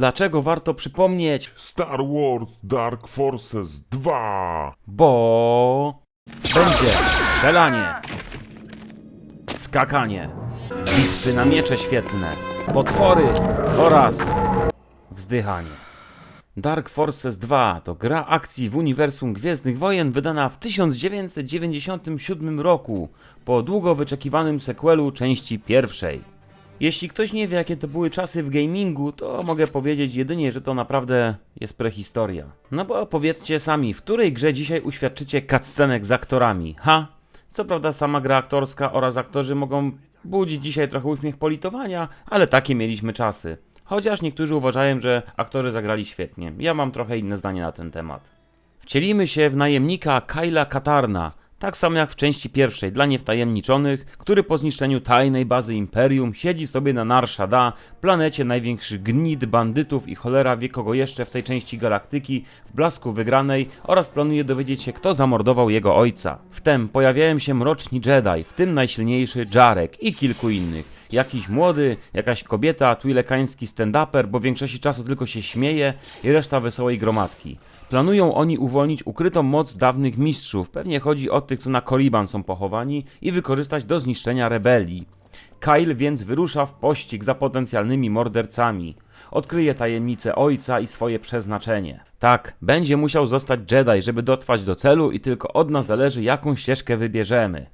Dlaczego warto przypomnieć? Star Wars Dark Forces 2! Bo będzie strzelanie, skakanie, bitwy na miecze świetlne, potwory oraz wzdychanie. Dark Forces 2 to gra akcji w uniwersum Gwiezdnych Wojen wydana w 1997 roku po długo wyczekiwanym sequelu części pierwszej. Jeśli ktoś nie wie, jakie to były czasy w gamingu, to mogę powiedzieć jedynie, że to naprawdę jest prehistoria. No bo powiedzcie sami, w której grze dzisiaj uświadczycie cutscenek z aktorami, ha? Co prawda sama gra aktorska oraz aktorzy mogą budzić dzisiaj trochę uśmiech politowania, ale takie mieliśmy czasy. Chociaż niektórzy uważają, że aktorzy zagrali świetnie. Ja mam trochę inne zdanie na ten temat. Wcielimy się w najemnika Kyla Katarna, tak samo jak w części pierwszej, dla niewtajemniczonych, który po zniszczeniu tajnej bazy Imperium siedzi sobie na Nar Shaddaa, planecie największych gnid, bandytów i cholera wie kogo jeszcze w tej części galaktyki, w blasku wygranej oraz planuje dowiedzieć się kto zamordował jego ojca. Wtem pojawiają się mroczni Jedi, w tym najsilniejszy Jarek i kilku innych. Jakiś młody, jakaś kobieta, twilekański stand-uper, bo w większości czasu tylko się śmieje i reszta wesołej gromadki. Planują oni uwolnić ukrytą moc dawnych mistrzów, pewnie chodzi o tych, co na Koriban są pochowani, i wykorzystać do zniszczenia rebelii. Kyle więc wyrusza w pościg za potencjalnymi mordercami. Odkryje tajemnicę ojca i swoje przeznaczenie. Tak, będzie musiał zostać Jedi, żeby dotrwać do celu i tylko od nas zależy, jaką ścieżkę wybierzemy.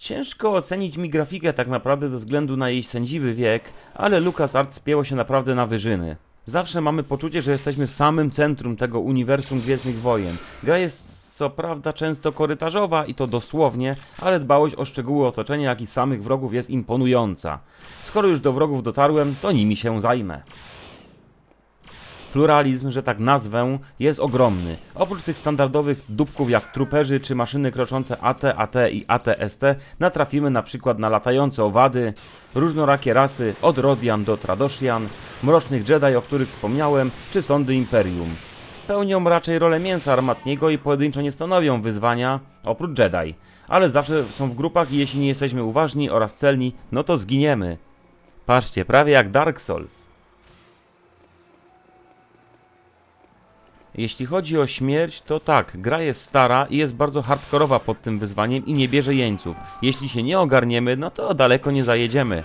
Ciężko ocenić mi grafikę tak naprawdę ze względu na jej sędziwy wiek, ale LucasArts spięło się naprawdę na wyżyny. Zawsze mamy poczucie, że jesteśmy w samym centrum tego uniwersum Gwiezdnych Wojen. Gra jest co prawda często korytarzowa i to dosłownie, ale dbałość o szczegóły otoczenia, jak i samych wrogów jest imponująca. Skoro już do wrogów dotarłem, to nimi się zajmę. Pluralizm, że tak nazwę, jest ogromny. Oprócz tych standardowych dupków jak truperzy czy maszyny kroczące AT, AT i ATST, natrafimy na przykład na latające owady, różnorakie rasy, od Rodian do Tradoshian, mrocznych Jedi, o których wspomniałem, czy sądy Imperium. Pełnią raczej rolę mięsa armatniego i pojedynczo nie stanowią wyzwania, oprócz Jedi. Ale zawsze są w grupach i jeśli nie jesteśmy uważni oraz celni, no to zginiemy. Patrzcie, prawie jak Dark Souls. Jeśli chodzi o śmierć, to tak, gra jest stara i jest bardzo hardkorowa pod tym wyzwaniem i nie bierze jeńców. Jeśli się nie ogarniemy, no to daleko nie zajedziemy.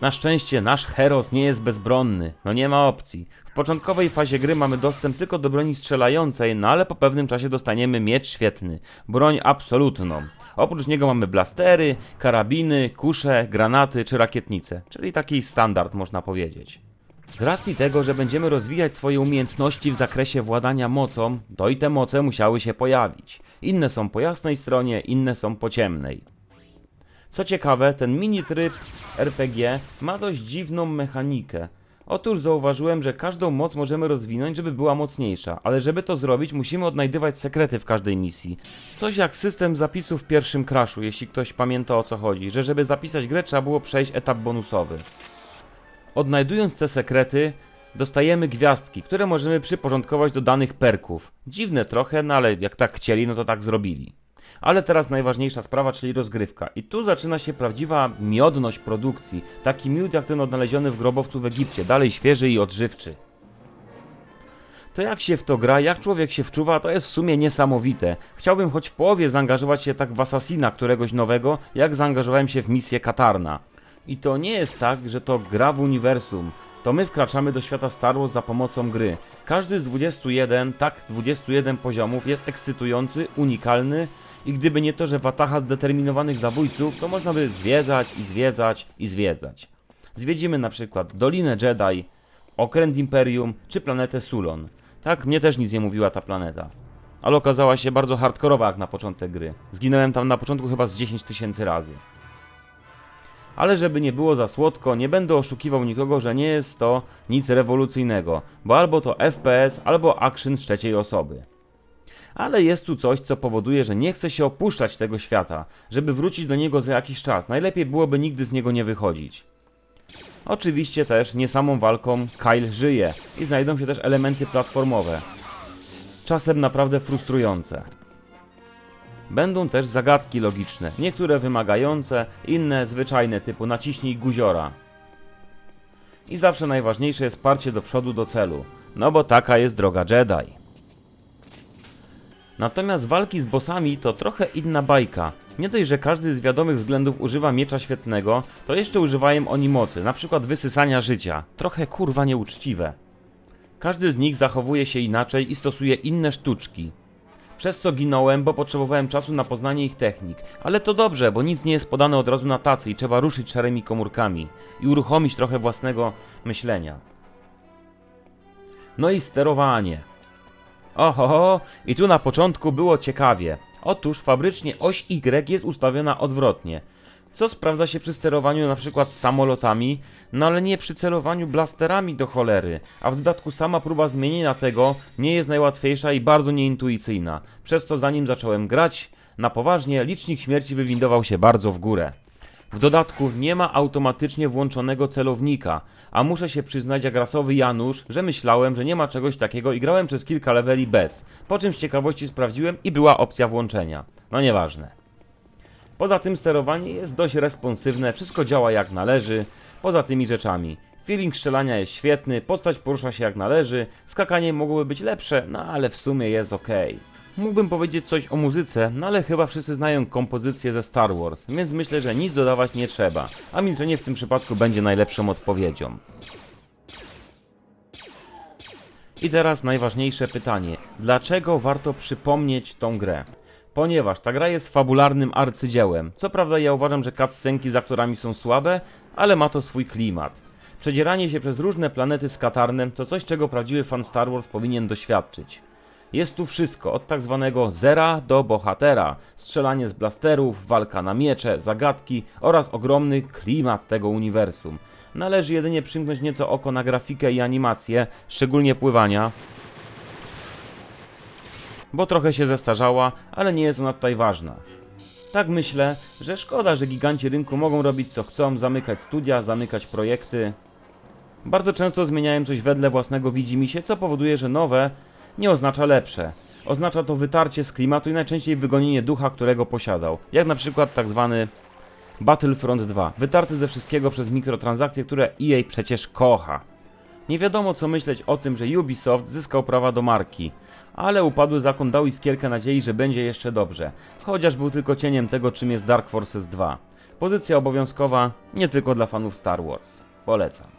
Na szczęście nasz Heros nie jest bezbronny, no nie ma opcji. W początkowej fazie gry mamy dostęp tylko do broni strzelającej, no ale po pewnym czasie dostaniemy miecz świetny, broń absolutną. Oprócz niego mamy blastery, karabiny, kusze, granaty czy rakietnice, czyli taki standard można powiedzieć. Z racji tego, że będziemy rozwijać swoje umiejętności w zakresie władania mocą, to i te moce musiały się pojawić. Inne są po jasnej stronie, inne są po ciemnej. Co ciekawe, ten mini tryb RPG ma dość dziwną mechanikę. Otóż zauważyłem, że każdą moc możemy rozwinąć, żeby była mocniejsza, ale żeby to zrobić, musimy odnajdywać sekrety w każdej misji. Coś jak system zapisów w pierwszym crashu, jeśli ktoś pamięta o co chodzi, że żeby zapisać grę trzeba było przejść etap bonusowy. Odnajdując te sekrety, dostajemy gwiazdki, które możemy przyporządkować do danych perków. Dziwne trochę, no ale jak tak chcieli, no to tak zrobili. Ale teraz najważniejsza sprawa, czyli rozgrywka. I tu zaczyna się prawdziwa miodność produkcji. Taki miód jak ten odnaleziony w grobowcu w Egipcie, dalej świeży i odżywczy. To jak się w to gra, jak człowiek się wczuwa, to jest w sumie niesamowite. Chciałbym choć w połowie zaangażować się tak w Assassina któregoś nowego, jak zaangażowałem się w misję Katarna. I to nie jest tak, że to gra w uniwersum. To my wkraczamy do świata Star Wars za pomocą gry. Każdy z 21, tak 21 poziomów jest ekscytujący, unikalny i gdyby nie to, że wataha zdeterminowanych zabójców, to można by zwiedzać i zwiedzać i zwiedzać. Zwiedzimy na przykład Dolinę Jedi, Okręt Imperium czy planetę Sulon. Tak, mnie też nic nie mówiła ta planeta. Ale okazała się bardzo hardkorowa jak na początek gry. Zginąłem tam na początku chyba z 10 tysięcy razy. Ale żeby nie było za słodko, nie będę oszukiwał nikogo, że nie jest to nic rewolucyjnego, bo albo to FPS, albo action z trzeciej osoby. Ale jest tu coś, co powoduje, że nie chce się opuszczać tego świata, żeby wrócić do niego za jakiś czas. Najlepiej byłoby nigdy z niego nie wychodzić. Oczywiście też nie samą walką Kyle żyje i znajdą się też elementy platformowe. Czasem naprawdę frustrujące. Będą też zagadki logiczne, niektóre wymagające, inne zwyczajne typu naciśnij guziora. I zawsze najważniejsze jest parcie do przodu do celu, no bo taka jest droga Jedi. Natomiast walki z bossami to trochę inna bajka. Nie dość, że każdy z wiadomych względów używa miecza świetnego, to jeszcze używają oni mocy, na przykład wysysania życia. Trochę kurwa nieuczciwe. Każdy z nich zachowuje się inaczej i stosuje inne sztuczki. Przez co ginąłem, bo potrzebowałem czasu na poznanie ich technik. Ale to dobrze, bo nic nie jest podane od razu na tacy i trzeba ruszyć szarymi komórkami i uruchomić trochę własnego myślenia. No i sterowanie. Oho, i tu na początku było ciekawie. Otóż fabrycznie oś Y jest ustawiona odwrotnie, co sprawdza się przy sterowaniu na przykład samolotami, no ale nie przy celowaniu blasterami do cholery, a w dodatku sama próba zmienienia tego nie jest najłatwiejsza i bardzo nieintuicyjna, przez to zanim zacząłem grać, na poważnie licznik śmierci wywindował się bardzo w górę. W dodatku nie ma automatycznie włączonego celownika, a muszę się przyznać jak rasowy Janusz, że myślałem, że nie ma czegoś takiego i grałem przez kilka leveli bez, po czym z ciekawości sprawdziłem i była opcja włączenia. No nieważne. Poza tym sterowanie jest dość responsywne, wszystko działa jak należy, poza tymi rzeczami. Feeling strzelania jest świetny, postać porusza się jak należy, skakanie mogłoby być lepsze, no ale w sumie jest ok. Mógłbym powiedzieć coś o muzyce, no ale chyba wszyscy znają kompozycję ze Star Wars, więc myślę, że nic dodawać nie trzeba, a milczenie w tym przypadku będzie najlepszą odpowiedzią. I teraz najważniejsze pytanie. Dlaczego warto przypomnieć tą grę? Ponieważ ta gra jest fabularnym arcydziełem. Co prawda ja uważam, że cutscenki z aktorami są słabe, ale ma to swój klimat. Przedzieranie się przez różne planety z Katarnem to coś, czego prawdziwy fan Star Wars powinien doświadczyć. Jest tu wszystko, od tak zwanego zera do bohatera, strzelanie z blasterów, walka na miecze, zagadki oraz ogromny klimat tego uniwersum. Należy jedynie przymknąć nieco oko na grafikę i animację, szczególnie pływania, bo trochę się zestarzała, ale nie jest ona tutaj ważna. Tak myślę, że szkoda, że giganci rynku mogą robić co chcą, zamykać studia, zamykać projekty. Bardzo często zmieniałem coś wedle własnego widzimisię, co powoduje, że nowe nie oznacza lepsze. Oznacza to wytarcie z klimatu i najczęściej wygonienie ducha, którego posiadał. Jak na przykład tak zwany Battlefront 2, wytarty ze wszystkiego przez mikrotransakcje, które EA przecież kocha. Nie wiadomo co myśleć o tym, że Ubisoft zyskał prawa do marki, ale upadły zakon dał iskierkę nadziei, że będzie jeszcze dobrze, chociaż był tylko cieniem tego, czym jest Dark Forces 2. Pozycja obowiązkowa nie tylko dla fanów Star Wars. Polecam.